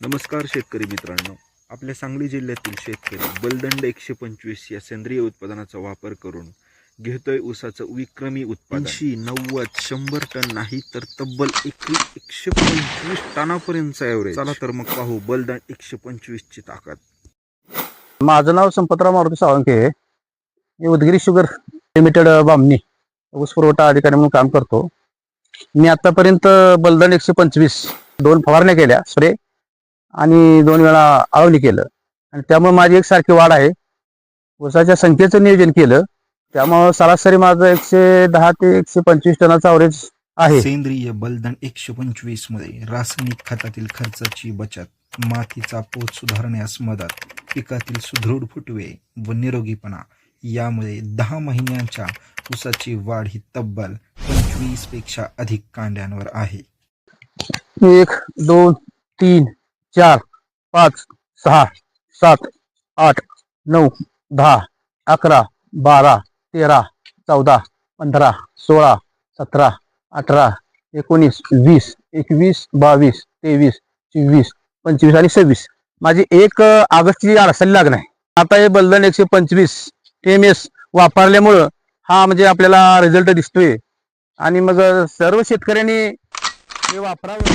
नमस्कार शेतकरी मित्रांनो. आपल्या सांगली जिल्ह्यातील शेतकरी बलदंड एकशे पंचवीस या सेंद्रिय उत्पादनाचा वापर करून घेतोय ऊसाचं विक्रमी उत्पादन. ऐंशी नव्वद शंभर टन नाही तर तब्बल एक एकशे पंचवीस टनापर्यंतचा ॲव्हरेज चला तर मग पाहू बलदंड एकशे पंचवीस ची ताकद. माझं नाव संपतराव मारुती सावंके मी उदगिरी शुगर लिमिटेड बामणी ऊस पुरवठा अधिकारी म्हणून काम करतो. मी आतापर्यंत बलदण एकशे पंचवीस दोन फवारण्या केल्या. स्प्रे आणि दोन वेळा आळवणी केलं. आणि त्यामुळे माझी एकसारखी वाढ आहे. ऊसाच्या संख्येचं नियोजन केलं. त्यामुळं सरासरी माझं एकशे दहा ते एकशे पंचवीस टनाचं अवरेज आहे. सेंद्रिय बलदण एकशे पंचवीसमध्ये रासायनिक खतातील खर्चाची बचत मातीचा पोत सुधारण्यास मदत पिकातील सुदृढ फुटवे व निरोगीपणा यामुळे दहा महिन्यांच्या ऊसाची वाढ ही तब्बल पंचवीसपेक्षा अधिक कांड्यांवर आहे. एक दोन तीन चार पाच सहा सात आठ नऊ दहा अकरा बारा तेरा चौदा पंधरा सोळा सतरा अठरा एकोणीस वीस एकवीस बावीस तेवीस चोवीस पंचवीस आणि सव्वीस. माझी एक ऑगस्टची अडचणी लागणार आहे. आता हे बलदन एकशे पंचवीस एम एस वापरल्यामुळं हा म्हणजे आपल्याला रिझल्ट दिसतोय. आणि मग सर्व शेतकऱ्यांनी हे वापरावं.